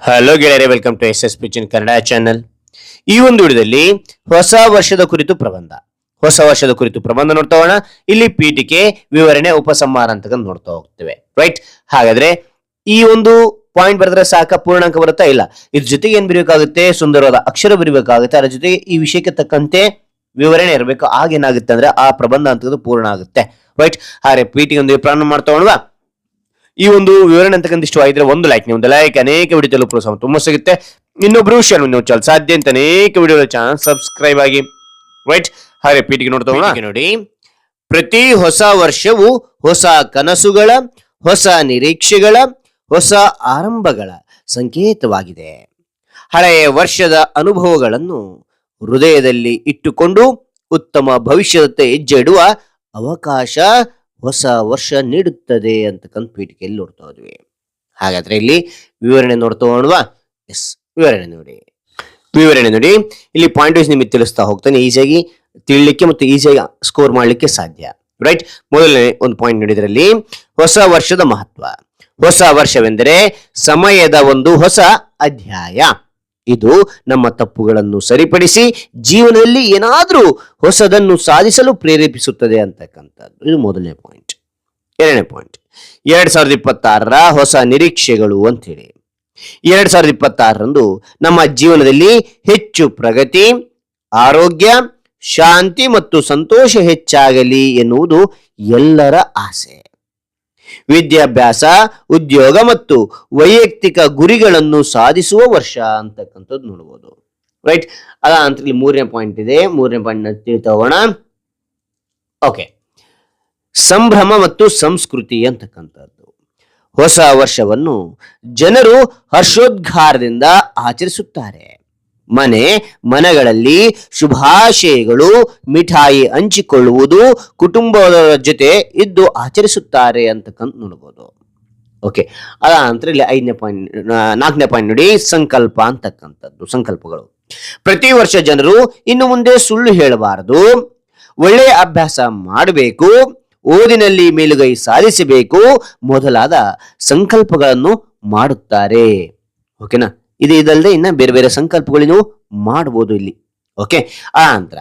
Hello ಗೆಳೆಯರೇ welcome to S S ಪಿಚಿನ್ Kannada channel ಈ ಒಂದು ವಿಡಿಯೋದಲ್ಲಿ ಹೊಸ ವರ್ಷದ ಕುರಿತು ಪ್ರಬಂಧ. ಹೊಸ ವರ್ಷದ ಕುರಿತು ಪ್ರಬಂಧ ನೋಡ್ತಾ ಹೋಗೋಣ. ಇಲ್ಲಿ ಪೀಠಿಕೆ, ವಿವರಣೆ, ಉಪಸಂಹಾರ ಅಂತ ನೋಡ್ತಾ ಹೋಗ್ತೇವೆ. ರೈಟ್ ಹಾಗಾದ್ರೆ ಈ ಒಂದು ಪಾಯಿಂಟ್ ಬರೆದ್ರೆ ಸಾಕ ಪೂರ್ಣಾಂಕ ಬರುತ್ತಾ? ಇಲ್ಲ. ಇದ್ರ ಜೊತೆಗೆ ಏನ್ ಬರೀಬೇಕಾಗುತ್ತೆ? ಸುಂದರವಾದ ಅಕ್ಷರ ಬರೀಬೇಕಾಗುತ್ತೆ. ಅದರ ಜೊತೆಗೆ ಈ ವಿಷಯಕ್ಕೆ ತಕ್ಕಂತೆ ವಿವರಣೆ ಇರಬೇಕು. ಆಗೇನಾಗುತ್ತೆ ಅಂದ್ರೆ ಆ ಪ್ರಬಂಧ ಅಂತದ್ದು ಪೂರ್ಣ ಆಗುತ್ತೆ. ರೈಟ್ ಹಾಗೆ ಪೀಠಿಗೆ ಒಂದು ಪ್ರಾರಂಭ ಮಾಡ್ತಾ ಹೋಗೋಣವಾ? ಈ ಒಂದು ವಿವರಣೆ ಅಂತಕ್ಕಂಥ ಇಷ್ಟವಾಗಿದ್ರೆ ಒಂದು ಲೈಕ್ ನೀವು ಒಂದು ಲೈಕ್ ಅನೇಕ ವಿಡಿಯೋ ಪ್ರೋತ್ಸಾಹ ತುಂಬ ಸಿಗುತ್ತೆ. ಇನ್ನೊಬ್ಬರು ಶೇರ್ ನೀವು ಚಾಲ್. ಸಾಧ್ಯ ಅಂತ ಅನೇಕ ವಿಡಿಯೋ ಚಾನಲ್ ಸಬ್ಸ್ಕ್ರೈಬ್ ಆಗಿ. ರೈಟ್ ಹಾಗೆ ಪೀಟಿಗೆ ನೋಡ್ತಾ? ನೋಡಿ. ಪ್ರತಿ ಹೊಸ ವರ್ಷವು ಹೊಸ ಕನಸುಗಳ, ಹೊಸ ನಿರೀಕ್ಷೆಗಳ, ಹೊಸ ಆರಂಭಗಳ ಸಂಕೇತವಾಗಿದೆ. ಹಳೆಯ ವರ್ಷದ ಅನುಭವಗಳನ್ನು ಹೃದಯದಲ್ಲಿ ಇಟ್ಟುಕೊಂಡು ಉತ್ತಮ ಭವಿಷ್ಯದತ್ತ ಹೆಜ್ಜೆ ಇಡುವ ಅವಕಾಶ ಹೊಸ ವರ್ಷ ನೀಡುತ್ತದೆ ಅಂತಕ್ಕಂಥ ಪೀಠಿಕೆಯಲ್ಲಿ ನೋಡ್ತಾ ಹೋದ್ವಿ. ಹಾಗಾದ್ರೆ ಇಲ್ಲಿ ವಿವರಣೆ ನೋಡ್ತಾ ಹೋಗೋಣವಾ? ಎಸ್, ವಿವರಣೆ ನೋಡಿ. ವಿವರಣೆ ನೋಡಿ. ಇಲ್ಲಿ ಪಾಯಿಂಟ್ ವೈಸ್ ನಿಮಗೆ ತಿಳಿಸ್ತಾ ಹೋಗ್ತಾನೆ. ಈಸಿಯಾಗಿ ತಿಳಿಲಿಕ್ಕೆ ಮತ್ತು ಈಸಿಯಾಗಿ ಸ್ಕೋರ್ ಮಾಡಲಿಕ್ಕೆ ಸಾಧ್ಯ. ರೈಟ್ ಮೊದಲನೇ ಒಂದು ಪಾಯಿಂಟ್ ನೋಡಿದ್ರಲ್ಲಿ ಹೊಸ ವರ್ಷದ ಮಹತ್ವ. ಹೊಸ ವರ್ಷವೆಂದರೆ ಸಮಯದ ಒಂದು ಹೊಸ ಅಧ್ಯಾಯ. ಇದು ನಮ್ಮ ತಪ್ಪುಗಳನ್ನು ಸರಿಪಡಿಸಿ ಜೀವನದಲ್ಲಿ ಏನಾದರೂ ಹೊಸದನ್ನು ಸಾಧಿಸಲು ಪ್ರೇರೇಪಿಸುತ್ತದೆ ಅಂತಕ್ಕಂಥದ್ದು. ಇದು ಮೊದಲನೇ ಪಾಯಿಂಟ್ ಎರಡನೇ ಪಾಯಿಂಟ್ ಎರಡ್ ಸಾವಿರದ ಇಪ್ಪತ್ತಾರರ ಹೊಸ ನಿರೀಕ್ಷೆಗಳು ಅಂತೇಳಿ ಎರಡ್ ಸಾವಿರದ ಇಪ್ಪತ್ತಾರರಂದು ನಮ್ಮ ಜೀವನದಲ್ಲಿ ಹೆಚ್ಚು ಪ್ರಗತಿ, ಆರೋಗ್ಯ, ಶಾಂತಿ ಮತ್ತು ಸಂತೋಷ ಹೆಚ್ಚಾಗಲಿ ಎನ್ನುವುದು ಎಲ್ಲರ ಆಸೆ. ವಿದ್ಯಾಭ್ಯಾಸ, ಉದ್ಯೋಗ ಮತ್ತು ವೈಯಕ್ತಿಕ ಗುರಿಗಳನ್ನು ಸಾಧಿಸುವ ವರ್ಷ ಅಂತಕ್ಕಂಥದ್ದು ನೋಡ್ಬೋದು. ರೈಟ್ ಅದ ಅಂತ ಇಲ್ಲಿ ಮೂರನೇ ಪಾಯಿಂಟ್ ಇದೆ. ಮೂರನೇ ಪಾಯಿಂಟ್ ತಿಳಿತಾ ಹೋಗೋಣ ಓಕೆ ಸಂಭ್ರಮ ಮತ್ತು ಸಂಸ್ಕೃತಿ ಅಂತಕ್ಕಂಥದ್ದು. ಹೊಸ ವರ್ಷವನ್ನು ಜನರು ಹರ್ಷೋದ್ಘಾರದಿಂದ ಆಚರಿಸುತ್ತಾರೆ. ಮನೆ, ಮನೆಗಳಲ್ಲಿ ಶುಭಾಶಯಗಳು, ಮಿಠಾಯಿ ಹಂಚಿಕೊಳ್ಳುವುದು ಕುಟುಂಬದ ಜೊತೆ ಇದ್ದು ಆಚರಿಸುತ್ತಾರೆ ಅಂತಕ್ಕಂಥ ನೋಡ್ಬೋದು. ಓಕೆ ಅದ ನಂತರ ಇಲ್ಲಿ ಐದನೇ ಪಾಯಿಂಟ್ ನಾಲ್ಕನೇ ಪಾಯಿಂಟ್ ನೋಡಿ, ಸಂಕಲ್ಪ ಅಂತಕ್ಕಂಥದ್ದು, ಸಂಕಲ್ಪಗಳು. ಪ್ರತಿ ವರ್ಷ ಜನರು ಇನ್ನು ಮುಂದೆ ಸುಳ್ಳು ಹೇಳಬಾರದು. ಒಳ್ಳೆಯ ಅಭ್ಯಾಸ ಮಾಡಬೇಕು. ಓದಿನಲ್ಲಿ ಮೇಲುಗೈ ಸಾಧಿಸಬೇಕು. ಮೊದಲಾದ ಸಂಕಲ್ಪಗಳನ್ನು ಮಾಡುತ್ತಾರೆ. ಓಕೆನಾ ಇದು ಇದಲ್ಲದೆ ಇನ್ನ ಬೇರೆ ಬೇರೆ ಸಂಕಲ್ಪಗಳು ನೀವು ಮಾಡಬಹುದು ಇಲ್ಲಿ. ಓಕೆ ಆ ನಂತರ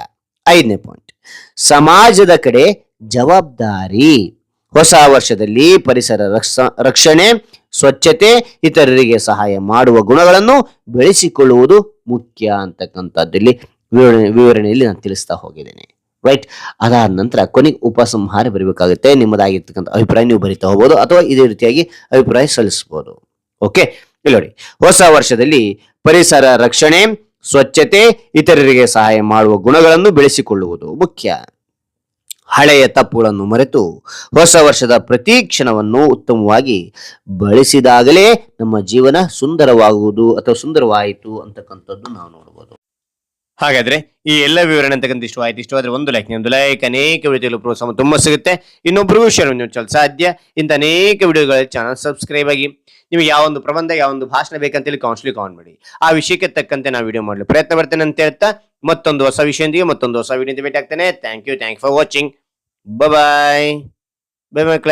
ಐದನೇ ಪಾಯಿಂಟ್ ಸಮಾಜದ ಕಡೆ ಜವಾಬ್ದಾರಿ. ಹೊಸ ವರ್ಷದಲ್ಲಿ ಪರಿಸರ ರಕ್ಷ- ರಕ್ಷಣೆ, ಸ್ವಚ್ಛತೆ, ಇತರರಿಗೆ ಸಹಾಯ ಮಾಡುವ ಗುಣಗಳನ್ನು ಬೆಳೆಸಿಕೊಳ್ಳುವುದು ಮುಖ್ಯ ಅಂತಕ್ಕಂಥದ್ದು ಇಲ್ಲಿ ವಿವರಣೆ, ವಿವರಣೆಯಲ್ಲಿ ನಾನು ತಿಳಿಸ್ತಾ ಹೋಗಿದ್ದೇನೆ. ರೈಟ್ ಅದಾದ ನಂತರ ಕೊನೆಗೆ ಉಪಸಂಹಾರ ಬರಬೇಕಾಗುತ್ತೆ. ನಿಮ್ಮದಾಗಿರ್ತಕ್ಕಂಥ ಅಭಿಪ್ರಾಯ ನೀವು ಬರಿತಾ ಹೋಗ್ಬೋದು ಅಥವಾ ಇದೇ ರೀತಿಯಾಗಿ ಅಭಿಪ್ರಾಯ ಸಲ್ಲಿಸಬಹುದು ಓಕೆ ಇಲ್ಲಿ ನೋಡಿ, ಹೊಸ ವರ್ಷದಲ್ಲಿ ಪರಿಸರ ರಕ್ಷಣೆ, ಸ್ವಚ್ಛತೆ, ಇತರರಿಗೆ ಸಹಾಯ ಮಾಡುವ ಗುಣಗಳನ್ನು ಬೆಳೆಸಿಕೊಳ್ಳುವುದು ಮುಖ್ಯ. ಹಳೆಯ ತಪ್ಪುಗಳನ್ನು ಮರೆತು ಹೊಸ ವರ್ಷದ ಪ್ರತಿ ಕ್ಷಣವನ್ನು ಉತ್ತಮವಾಗಿ ಬಳಸಿದಾಗಲೇ ನಮ್ಮ ಜೀವನ ಸುಂದರವಾಗುವುದು ಅಥವಾ ಸುಂದರವಾಯಿತು ಅಂತಕ್ಕಂಥದ್ದು ನಾವು ನೋಡಬಹುದು ಹಾಗಾದ್ರೆ ಈ ಎಲ್ಲ ವಿವರಣೆ ಅಂತಕ್ಕಂಥ ಇಷ್ಟ ಆಯ್ತು. ಇಷ್ಟವಾದ್ರೆ ಒಂದು ಲೈಕ್ ನಿಮ್ದು ಲೈಕ್ ಅನೇಕ ವಿಡಿಯೋಗಳು ಪ್ರೋತ್ಸಾಹ ತುಂಬಾ ಸಿಗುತ್ತೆ. ಇನ್ನೊಬ್ಬರು ಶೇರ್ ಚಲ ಸಾಧ್ಯ. ಇಂಥ ಅನೇಕ ವಿಡಿಯೋಗಳ ಚಾನಲ್ ಸಬ್ಸ್ಕ್ರೈಬ್ ಆಗಿ ನಿಮಗೆ ಯಾವ ಒಂದು ಪ್ರಬಂಧ ಯಾವ ಒಂದು ಭಾಷಣ ಬೇಕಂತೇಳಿ ಕೌನ್ಸಿಲಿ ಕಾನ್ ಮಾಡಿ. ಆ ವಿಷಯಕ್ಕೆ ತಕ್ಕಂತೆ ನಾವು ವಿಡಿಯೋ ಮಾಡಲು ಪ್ರಯತ್ನ ಬರ್ತೇನೆ ಅಂತ ಹೇಳ್ತಾ ಮತ್ತೊಂದು ಹೊಸ ವಿಷಯದೊಂದಿಗೆ ಮತ್ತೊಂದು ಹೊಸ ವಿಡಿಯೋ ಭೇಟಿ ಆಗ್ತೇನೆ thank you thank for watching bye bye bye